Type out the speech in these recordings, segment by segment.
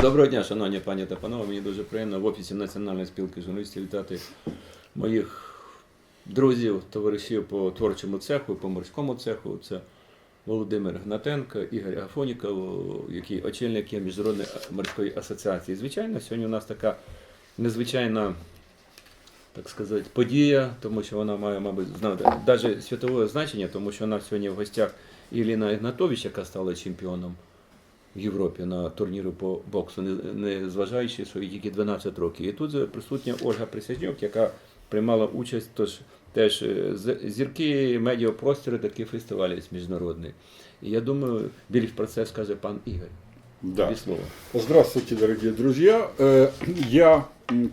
Доброго дня, шановні пані та панове. Мені дуже приємно в офісі Національної спілки журналістів вітати моїх друзів, товаришів по творчому цеху, по морському цеху. Це Володимир Гнатенко, Ігор Афоніков, який очільник є Міжнародної морської асоціації. Звичайно, сьогодні у нас така незвичайна, так сказати, подія, тому що вона має, мабуть, знати, навіть світове значення, тому що нас сьогодні в гостях Іліна Ігнатович, яка стала чемпіоном в Європі на турніру по боксу, не, не зважаючи, що їй тільки 12 років. І тут присутня Ольга Присяжнюк, яка приймала участь тож, теж е, зірки медіапростору, такий фестиваль є міжнародний. І я думаю, більш про це скаже пан Ігор. Да. Слова. Здравствуйте, дорогие друзья. Э, Я,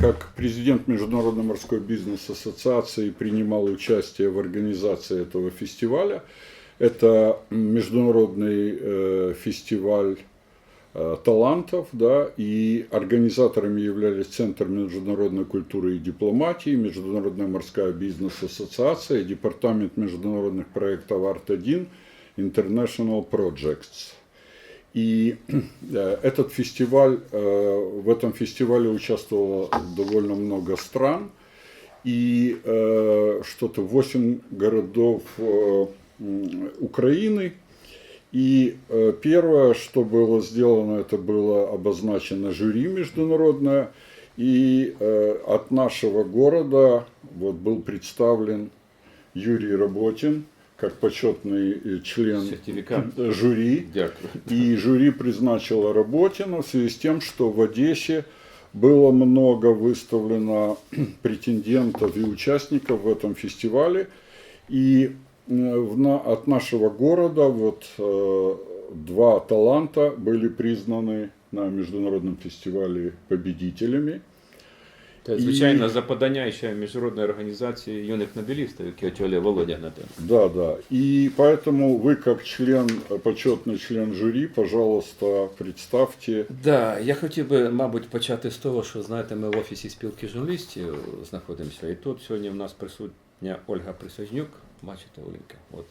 как президент Международной морской бизнес-ассоциации, принимал участие в организации этого фестиваля. Это международный э, фестиваль э, талантов, да, и организаторами являлись Центр международной культуры и дипломатии, Международная морская бизнес-ассоциация, Департамент международных проектов Арт-1, International Projects. И э, этот фестиваль, э, в этом фестивале участвовало довольно много стран. И э, что-то 8 городов Украины. И э, первое, что было сделано, это было обозначено жюри международное. И э, от нашего города вот, был представлен Юрий Работин как почетный э, член Сертификат. жюри. Дякую. И жюри призначило Работина в связи с тем, что в Одессе было много выставлено претендентов и участников в этом фестивале. И от нашего города вот э, два таланта были признаны на международном фестивале победителями. Та, звичайно, за подання ще міжнародної організації юних нобелістів, які очолює Володя Гнатенко. Да, да. И поэтому вы, как член, э, почетный член жюри, пожалуйста, представьте Да, я хотів би, мабуть, почати з того, що знаєте, ми в офісі спілки журналістів знаходимося, і тут сьогодні в нас присутня Ольга Присяжнюк. Бачите, Оленька? От.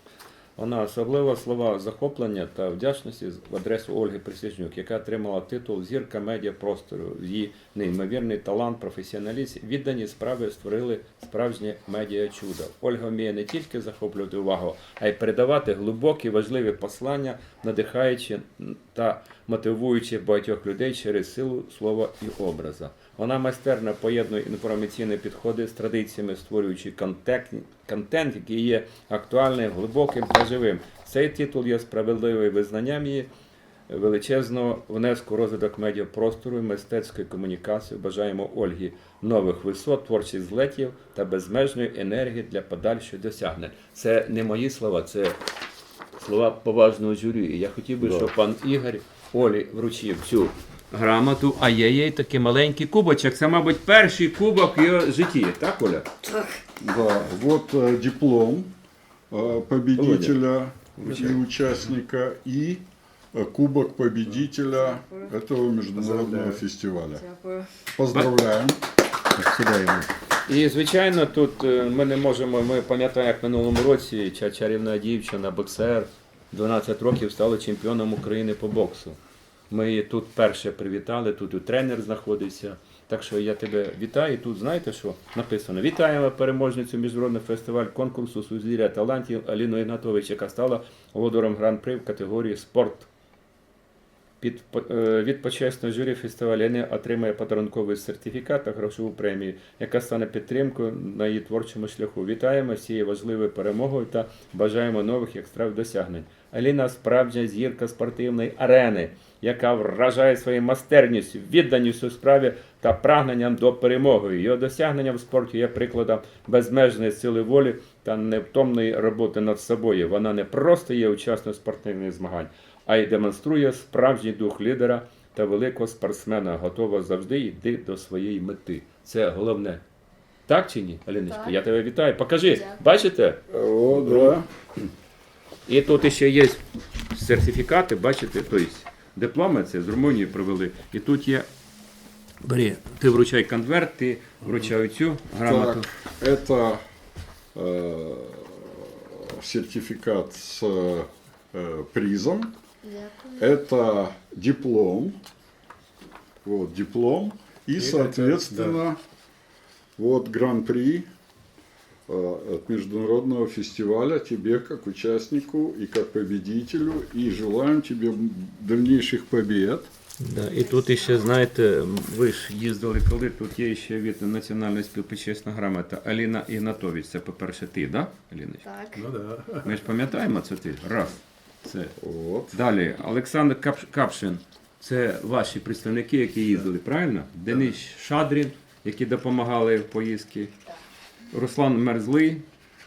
Вона особливо слова захоплення та вдячності в адресу Ольги Присяжнюк, яка отримала титул Зірка медіапростору. Її неймовірний талант, професіоналіст, віддані справи створили справжнє медіа чудо. Ольга вміє не тільки захоплювати увагу, а й передавати глибокі, важливі послання, надихаючи та мотивуючи багатьох людей через силу слова і образа. Вона майстерно поєднує інформаційні підходи з традиціями, створюючи контент, контент, який є актуальним, глибоким та живим. Цей титул є справедливим визнанням її величезного внеску розвиток медіапростору і мистецької комунікації. Бажаємо Ольгі нових висот, творчих злетів та безмежної енергії для подальших досягнень. Це не мої слова, це слова поважного журі. І я хотів би, щоб пан Ігор Олі вручив цю грамоту, а є їй такий маленький кубочок. Це, мабуть, перший кубок в його житті, так, Оля? Да, вот э, диплом э, победителя и участника и э, кубок победителя этого международного фестиваля. Дякую. Поздравляем. І звичайно, тут е, ми не можемо. Ми пам'ятаємо, як в минулому році ця чарівна дівчина, боксер, 12 років стала чемпіоном України по боксу. Ми тут перше привітали, тут і тренер знаходиться. Так що я тебе вітаю. Тут знаєте, що написано? Вітаємо переможницю міжнародного фестивалю конкурсу Сузір'я талантів Аліну Ігнатович, яка стала володаром гран-при в категорії спорт. Під, е, від почесного журі фестивалю не отримає подарунковий сертифікат та грошову премію, яка стане підтримкою на її творчому шляху. Вітаємо з цією важливою перемогою та бажаємо нових яскравих досягнень. Аліна справжня зірка спортивної арени, яка вражає своєю майстерністю, відданістю справі та прагненням до перемоги. Його досягнення в спорті є прикладом безмежної сили волі та невтомної роботи над собою. Вона не просто є учасником спортивних змагань, а й демонструє справжній дух лідера та великого спортсмена, готова завжди йти до своєї мети. Це головне. Так чи ні, Аліночка? Так. Я тебе вітаю. Покажи, Дякую. бачите? О, да. І тут ще є сертифікати, бачите, тобто дипломи це з Румунії провели. І тут є. Бери, ти вручай конверт, ти вручай цю грамоту. Так, это э, сертификат с э, призом. Дякую. Это диплом Вот диплом. И, это- соответственно, вот гран-при э, от международного фестиваля тебе как участнику и как победителю. И желаем тебе дальнейших побед. Да, і тут іще, знаєте, ви ж їздили коли, тут є ще від Національної співпочесна грамота Аліна Ігнатович. Це, по-перше, ти, да, Аліночка? Так. Ну да. Ми ж пам'ятаємо, це ти. Раз. Це. От. Далі, Олександр Капш- Капшин. Це ваші представники, які їздили, правильно? Денис Шадрін, які допомагали в поїздці. Руслан Мерзлий,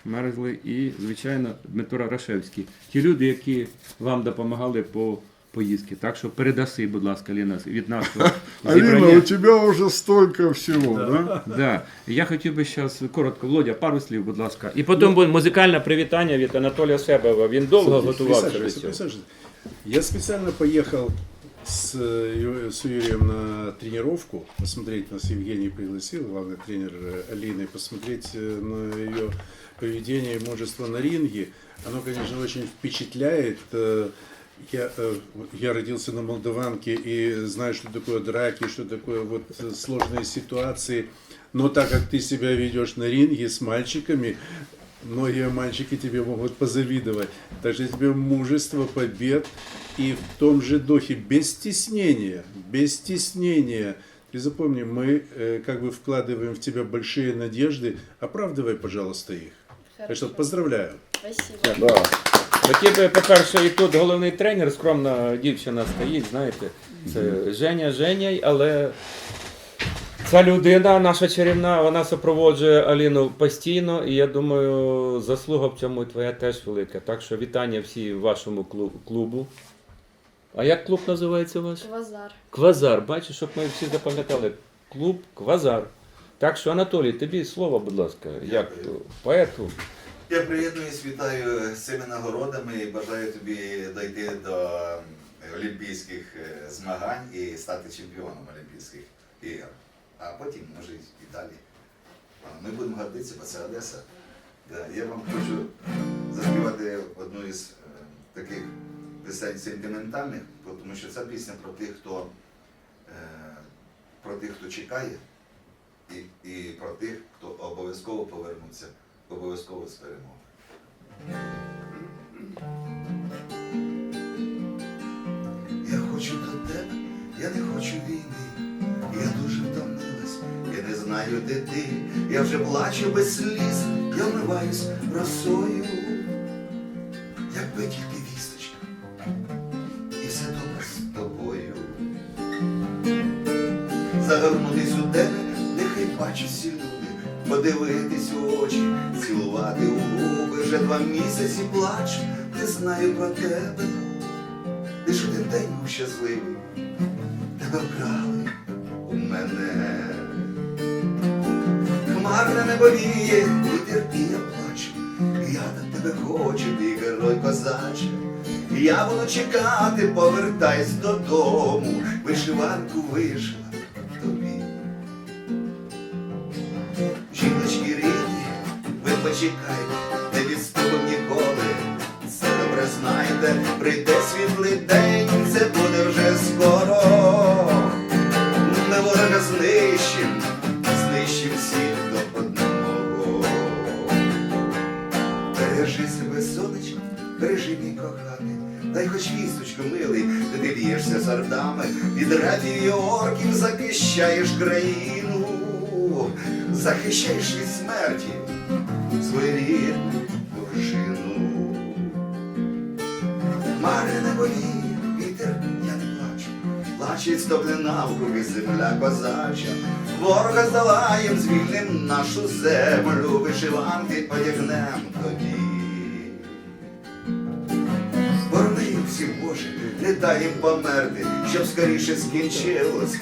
Мерзлий і, звичайно, Дмитро Рашевський. Ті люди, які вам допомагали по поїздці. Так що передаси, будь ласка, Ліна, від нашого Алина, зібрання. у тебя уже столько всего, да? Да. Я хотів би зараз коротко, Володя, пару слів, будь ласка. І потім буде музикальне привітання від Анатолія Себева. Він довго готувався до Присаживайся, цього. присаживайся. Я специально поехал с, э, Ю- с Юрием на тренировку, посмотреть, нас Евгений пригласил, главный тренер э, Алины, посмотреть э, на ее поведение и мужество на ринге. Оно, конечно, очень впечатляет. Я, э, я родился на Молдаванке и знаю, что такое драки, что такое вот э, сложные ситуации. Но так как ты себя ведешь на ринге с мальчиками, многие мальчики тебе могут позавидовать. Так что я тебе мужество, побед и в том же духе, без стеснения, без стеснения. Ты запомни, мы э, как бы вкладываем в тебя большие надежды. Оправдывай, пожалуйста, их. Так что Хорошо. поздравляю. Спасибо. Да. Хотів би, по-перше, і тут головний тренер, скромна дівчина стоїть, знаєте, це Женя Женя, але ця людина, наша чарівна, вона супроводжує Аліну постійно, і я думаю, заслуга в цьому твоя теж велика. Так що вітання всі вашому клубу. А як клуб називається ваш? Квазар. Квазар. Бачиш, щоб ми всі запам'ятали. Клуб Квазар. Так що, Анатолій, тобі слово, будь ласка, як поету. Я приєднуюсь, вітаю з цими нагородами і бажаю тобі дойти до олімпійських е, змагань і стати чемпіоном Олімпійських ігор. А потім, може, і далі. Ми будемо гордитися, бо це Одеса. Я вам хочу заспівати одну із е, таких пісень сентиментальних, тому що це пісня про тих, хто, е, про тих, хто чекає, і, і про тих, хто обов'язково повернуться, обов'язково з перемоги. Я хочу до тебе, я не хочу війни. Я дуже втомилась, я не знаю, де ти. Я вже плачу без сліз, я вмиваюсь росою. Два місяці плачу, не знаю про тебе. Лиш один день був щасливий, тебе вкрали у мене. Хмарне небо віє, вітер і я плачу, я до тебе хочу, ти герой козаче. Я буду чекати, повертайся додому, вишиванку вишила тобі. Жіночки рідні, ви почекайте, прийде світлий день, це буде вже скоро. Ми ворога знищим, знищим всіх до одного. Бережи себе, сонечко, бережи мій коханий, дай хоч вісточку, милий, де ти б'єшся з ордами, від радів і орків захищаєш країну, захищаєш від смерті свою рідну. Хмари не боліє, вітер, я не плачу, плаче стоплена навкруги земля козача, ворога здолаєм, звільним нашу землю, вишиванки одягнем тобі. Борони всім Боже, не дай їм померти, щоб скоріше скінчилось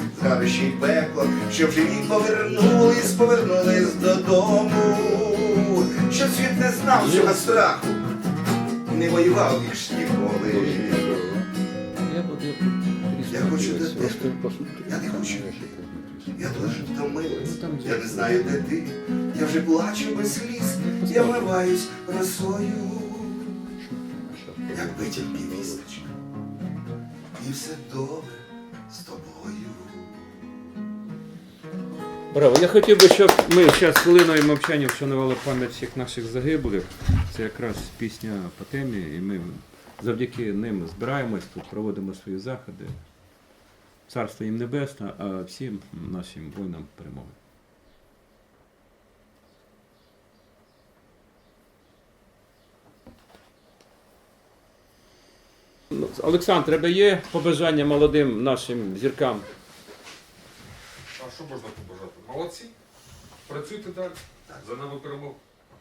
й пекло, щоб живі повернулись, повернулись додому, щоб світ не знав цього страху, не воював більш ніколи. Просто посмотри. Я не хочу. Я дуже втомилась, Ну, я не знаю, де ти. Я вже плачу без сліз, я вмиваюсь росою, якби тільки вісточка. І все добре з тобою. Браво. Я хотів би, щоб ми зараз хвилиною мовчання вшанували пам'ять всіх наших загиблих. Це якраз пісня по темі, і ми завдяки ним збираємось тут, проводимо свої заходи. Царство їм небесне, а всім нашим воїнам перемоги. Олександр, тебе є побажання молодим нашим зіркам? А що можна побажати? Молодці. Працюйте далі. За нами перемогу.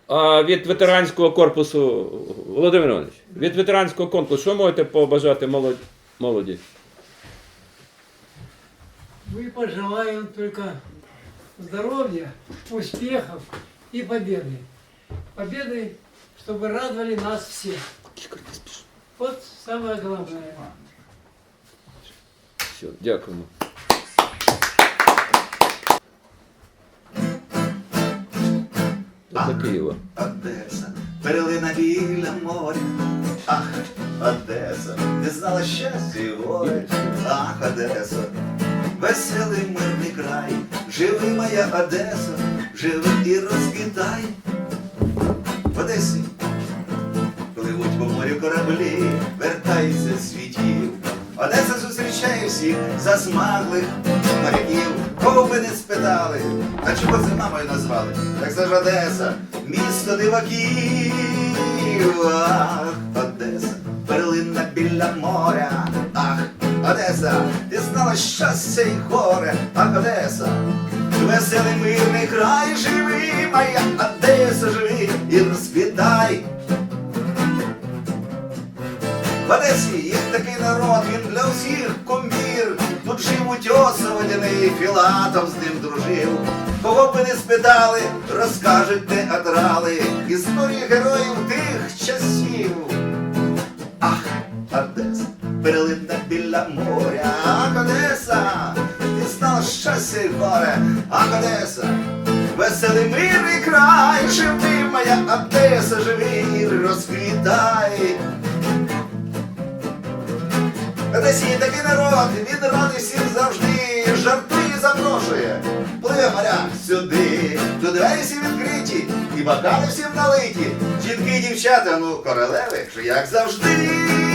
А від ветеранського корпусу, Володимир Іванович, від ветеранського конкурсу, що можете побажати молоді? молоді? Мы пожелаем только здоровья, успехов и победы. Победы, чтобы радовали нас всех. Вот самое главное. Все, дякуємо. До Києва. Одеса, перлина біля моря. Ах, Одеса, ти знала щастя і горе. Ах, Одеса, веселий мирний край. Живи моя Одеса, живи і розквітай. В Одесі, пливуть по морю кораблі, вертаються світів. Одеса зустрічає всіх засмаглих моряків. Кого ви не спитали, а чого це мамою назвали? Так це ж Одеса, місто диваків. Ах, Одеса, перлина біля моря. Одеса, ти знала щастя і горе. Ах, Одеса, веселий мирний край, живи, моя Одеса, живи і розквітай. В Одесі є такий народ, він для всіх кумір. Тут живуть оса водяний, Філатов з ним дружив. Кого б ви не спитали, розкажуть театрали історії героїв моря, Одеса, ти знала щастя і горе, ах, Одеса, веселий мирний край, живи, моя Одеса, живи і розквітай. Одесі такий народ, він радий всім завжди, жартує і запрошує. Пливе моряк сюди, двері всі відкриті, і бокали всім налиті. Жінки дівчата, ну королеви, ж як завжди.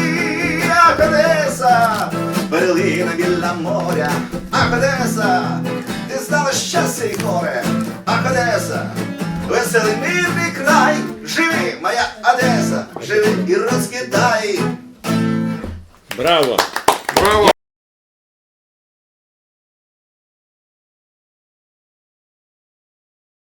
Ах, Одеса, перлина біля моря, ах, Одеса, ти знала щастя і горе, ах, Одеса, веселий мирний край, живи, моя Одеса, живи і розкидай. Браво!